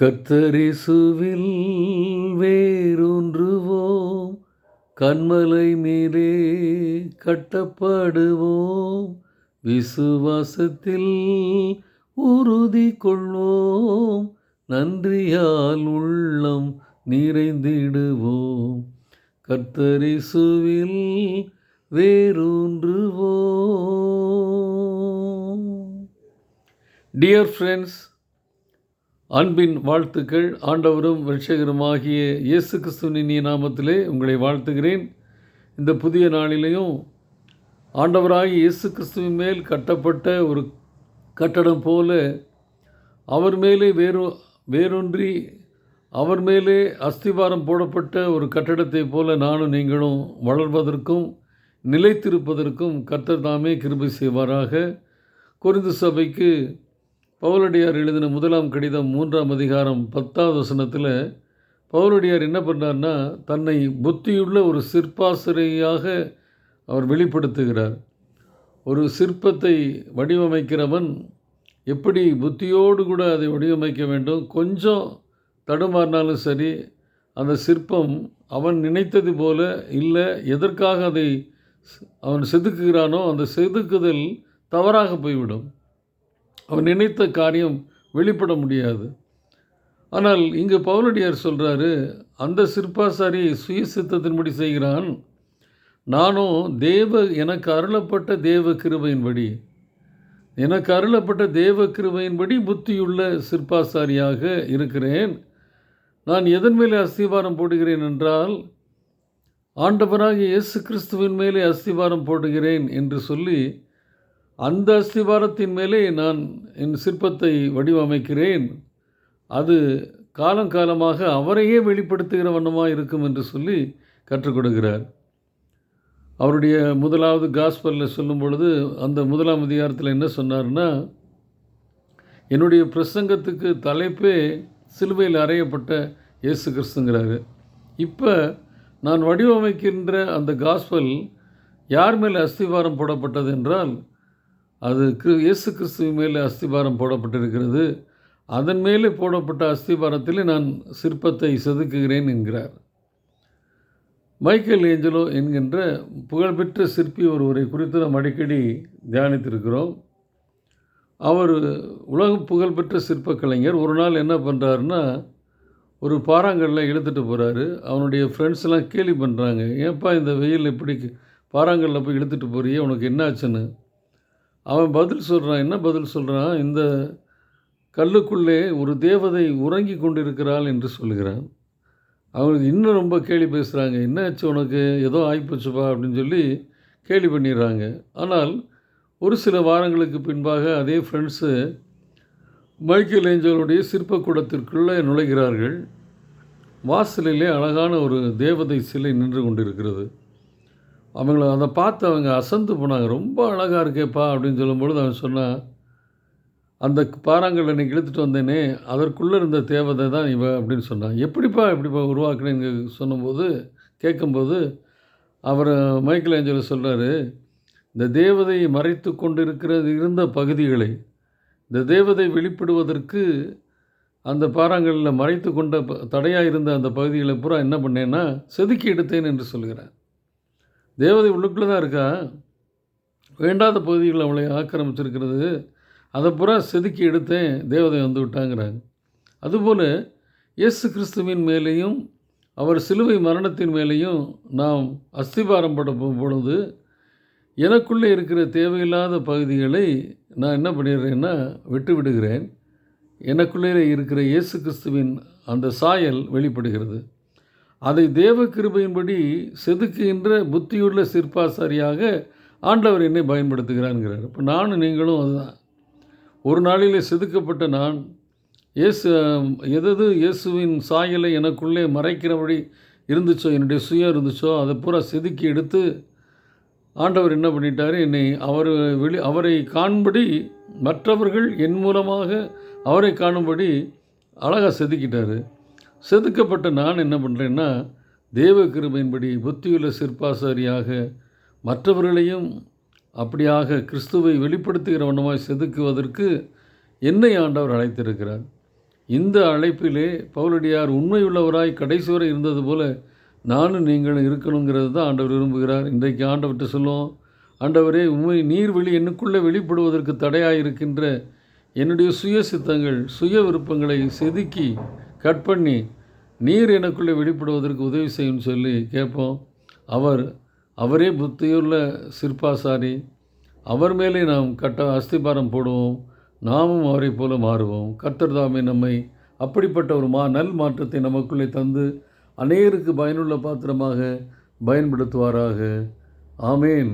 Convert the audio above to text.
கத்தரிசுவில் வேரூன்றுவோம். கண்மலை மேலே கட்டப்படுவோம். விசுவாசத்தில் உறுதி கொள்வோம் நன்றியால் உள்ளம் நிறைந்திடுவோம். கத்தரிசுவில் வேரூன்றுவோம். டியர் ஃப்ரெண்ட்ஸ் அன்பின் வாழ்த்துக்கள். ஆண்டவரும் ரட்சகருமாகிய இயேசு கிறிஸ்துவின் நாமத்திலே உங்களை வாழ்த்துகிறேன். இந்த புதிய நாளிலேயும் ஆண்டவராகி இயேசு கிறிஸ்துவின் மேல் கட்டப்பட்ட ஒரு கட்டடம் போல அவர் மேலே வேறு வேரூன்றி அவர் மேலே அஸ்திவாரம் போடப்பட்ட ஒரு கட்டடத்தை போல நானும் நீங்களும் வளர்வதற்கும் நிலைத்திருப்பதற்கும் கர்த்தர் தாமே கிருபை செய்வாராக. குறிந்து சபைக்கு பவுலடியார் எழுதின முதலாம் கடிதம் மூன்றாம் அதிகாரம் பத்தாவது வசனத்தில் பவுலடியார் என்ன பண்ணார்னா தன்னை புத்தியுள்ள ஒரு சிற்பாசிரியாக அவர் வெளிப்படுத்துகிறார். ஒரு சிற்பத்தை வடிவமைக்கிறவன் எப்படி புத்தியோடு கூட அதை வடிவமைக்க வேண்டும் கொஞ்சம் தடுமாறினாலும் சரி அந்த சிற்பம் அவன் நினைத்தது போல இல்லை எதற்காக அதை அவன் செதுக்குகிறானோ அந்த செதுக்குதல் தவறாக போய்விடும். அவன் நினைத்த காரியம் வெளிப்பட முடியாது. ஆனால் இங்கு பவுலடியார் சொல்கிறாரு அந்த சிற்பாசாரி சுய சித்தத்தின்படி செய்கிறான். நானும் தேவ எனக்கு அருளப்பட்ட தேவ கிருபையின்படி எனக்கு அருளப்பட்ட தேவ கிருபையின்படி புத்தியுள்ள சிற்பாசாரியாக இருக்கிறேன். நான் எதன் மேலே அஸ்திவாரம் போடுகிறேன் என்றால் ஆண்டவராக இயேசு கிறிஸ்துவின் மேலே அஸ்திவாரம் போடுகிறேன் என்று சொல்லி அந்த அஸ்திவாரத்தின் மேலே நான் என் சிற்பத்தை வடிவமைக்கிறேன். அது காலங்காலமாக அவரையே வெளிப்படுத்துகிற வண்ணமாக இருக்கும் என்று சொல்லி கற்றுக் கொடுக்கிறார். அவருடைய முதலாவது காஸ்பலில் சொல்லும் பொழுது அந்த முதலாம் அதிகாரத்தில் என்ன சொன்னார்னா என்னுடைய பிரசங்கத்துக்கு தலைப்பே சிலுவையில் அறையப்பட்ட இயேசு கிறிஸ்துங்கிறாரு. இப்போ நான் வடிவமைக்கின்ற அந்த காஸ்பல் யார் மேலே அஸ்திவாரம் போடப்பட்டது என்றால் அது கிரு இயேசு கிறிஸ்துவின் மேலே அஸ்திபாரம் போடப்பட்டிருக்கிறது. அதன் மேலே போடப்பட்ட அஸ்திபாரத்தில் நான் சிற்பத்தை செதுக்குகிறேன் என்கிறார். மைக்கேல் ஏஞ்சலோ என்கின்ற புகழ்பெற்ற சிற்பி ஒருவரை குறித்து நாம் அடிக்கடி தியானித்திருக்கிறோம். அவர் உலக புகழ்பெற்ற சிற்ப கலைஞர். ஒரு நாள் என்ன பண்ணுறாருன்னா ஒரு பாறாங்கல்ல இழுத்துட்டு போகிறாரு அவனுடைய ஃப்ரெண்ட்ஸ்லாம் கேலி பண்ணுறாங்க ஏன்ப்பா இந்த வெயில் இப்படி பாறாங்கல்ல போய் இழுத்துட்டு போறியே? உனக்கு என்ன ஆச்சுன்னு அவன் பதில் சொல்கிறான் என்ன பதில் சொல்கிறான் இந்த கல்லுக்குள்ளே ஒரு தேவதை உறங்கி கொண்டிருக்கிறாள் என்று சொல்கிறான் அவனுக்கு இன்னும் ரொம்ப கேலி பேசுகிறாங்க என்ன ஆச்சு உனக்கு? ஏதோ ஆகிப்போச்சுப்பா அப்படின்னு சொல்லி கேலி பண்ணிடுறாங்க. ஆனால் ஒரு சில வாரங்களுக்கு பின்பாக அதே ஃப்ரெண்ட்ஸு மைக்கேல் ஏஞ்சலுடைய சிற்பக்கூடத்திற்குள்ளே நுழைகிறார்கள். வாசலிலே அழகான ஒரு தேவதை சிலை நின்று கொண்டிருக்கிறது. அவங்கள அதை பார்த்து அவங்க அசந்து போனாங்க. ரொம்ப அழகாக இருக்கேப்பா அப்படின்னு சொல்லும்பொழுது அவன் சொன்னான் அந்த பாறாங்கல்ல நீ இழுத்துட்டு வந்தேனே அதற்குள்ளே இருந்த தேவதை தான் இவ அப்படின்னு சொன்னான். எப்படிப்பா எப்படிப்பா உருவாக்குனேன்னு சொன்னபோது கேட்கும்போது அவர் மைக்கேல் ஏஞ்சல சொல்கிறாரு இந்த தேவதையை மறைத்து கொண்டிருக்கிறது இருந்த பகுதிகளை இந்த தேவதை வெளிப்படுவதற்கு அந்த பாறாங்கல்லில் மறைத்து கொண்ட தடையாக இருந்த அந்த பகுதிகளை பூரா என்ன பண்ணேன்னா செதுக்கி எடுத்தேன் என்று சொல்கிறேன் தேவதை உள்ளுக்குள்ளே தான் இருக்கா? வேண்டாத பகுதிகள் அவளை ஆக்கிரமிச்சிருக்கிறது. அதை பூரா செதுக்கி எடுத்தேன் தேவதை வந்து விட்டாங்கிறாங்க. அதுபோல் இயேசு கிறிஸ்துவின் மேலேயும் அவர் சிலுவை மரணத்தின் மேலேயும் நாம் அஸ்திபாரம் பட பொழுது எனக்குள்ளே இருக்கிற தேவையில்லாத பகுதிகளை நான் என்ன பண்ணிடுறேன்னா விட்டு விடுகிறேன். எனக்குள்ளே இருக்கிற இயேசு கிறிஸ்துவின் அந்த சாயல் வெளிப்படுகிறது. அதை தேவ கிருபையின்படி செதுக்குகின்ற புத்தியுள்ள சிற்பாசாரியாக ஆண்டவர் என்னை பயன்படுத்துகிறான்ங்கிறார் இப்போ நானும் நீங்களும் அதுதான். ஒரு நாளிலே செதுக்கப்பட்ட நான் இயேசு எதது இயேசுவின் சாயலை எனக்குள்ளே மறைக்கிறபடி இருந்துச்சோ என்னுடைய சுயம் இருந்துச்சோ அதை பூரா செதுக்கி எடுத்து ஆண்டவர் என்ன பண்ணிட்டார்? என்னை அவர் வெளி அவரை காணும்படி மற்றவர்கள் என் மூலமாக அவரை காணும்படி அழகாக செதுக்கிட்டார். செதுக்கப்பட்ட நான் என்ன பண்ணுறேன்னா தேவ கிருபையின்படி புத்தியுள்ள சிற்பாசாரியாக மற்றவர்களையும் அப்படியாக கிறிஸ்துவை வெளிப்படுத்துகிற வண்ணமாய் செதுக்குவதற்கு என்னை ஆண்டவர் அழைத்திருக்கிறார். இந்த அழைப்பிலே பவுலடியார் உண்மையுள்ளவராய் கடைசி வரை இருந்தது போல நானும் நீங்களும் இருக்கணுங்கிறது தான் ஆண்டவர் விரும்புகிறார். இன்றைக்கு ஆண்டவர்கிட்ட சொல்லுவோம் ஆண்டவரே உண்மை நீர்வெளி என்னுக்குள்ளே வெளிப்படுவதற்கு தடையாக இருக்கின்ற என்னுடைய சுய சித்தங்கள் சுய விருப்பங்களை செதுக்கி கட் பண்ணி நீர் எனக்குள்ளே வெளிப்படுவதற்கு உதவி செய்யும்னு சொல்லி கேட்போம். அவர் அவரே புத்தியுள்ள சிற்பாசாரி. அவர் மேலே நாம் கட்ட அஸ்திபாரம் போடுவோம். நாமும் அவரை போல மாறுவோம். கர்த்தர்தாமே நம்மை அப்படிப்பட்ட ஒரு மா நல் மாற்றத்தை நமக்குள்ளே தந்து அநேகருக்கு பயனுள்ள பாத்திரமாக பயன்படுத்துவாராக. ஆமேன்.